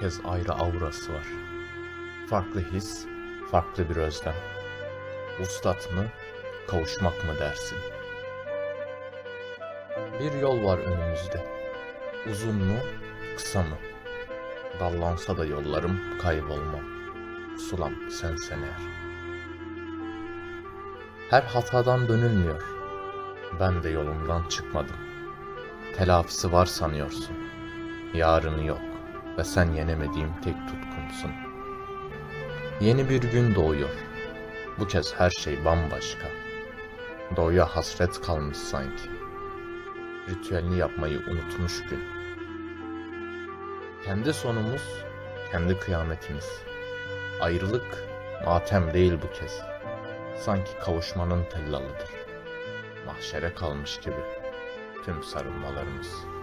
kez ayrı aurası var. Farklı his, farklı bir özlem. Uslat mı, kavuşmak mı dersin? Bir yol var önümüzde. Uzun mu, kısa mı? Dallansa da yollarım kaybolmam. Sulam sensen eğer. Her hatadan dönülmüyor. Ben de yolumdan çıkmadım. Telafisi var sanıyorsun. Yarını yok ve sen yenemediğim tek tutkunsun. Yeni bir gün doğuyor. Bu kez her şey bambaşka. Doğuya hasret kalmış sanki. Ritüelini yapmayı unutmuş gün. Kendi sonumuz, kendi kıyametimiz. Ayrılık matem değil bu kez. Sanki kavuşmanın tellalıdır. Mahşere kalmış gibi tüm sarılmalarımız.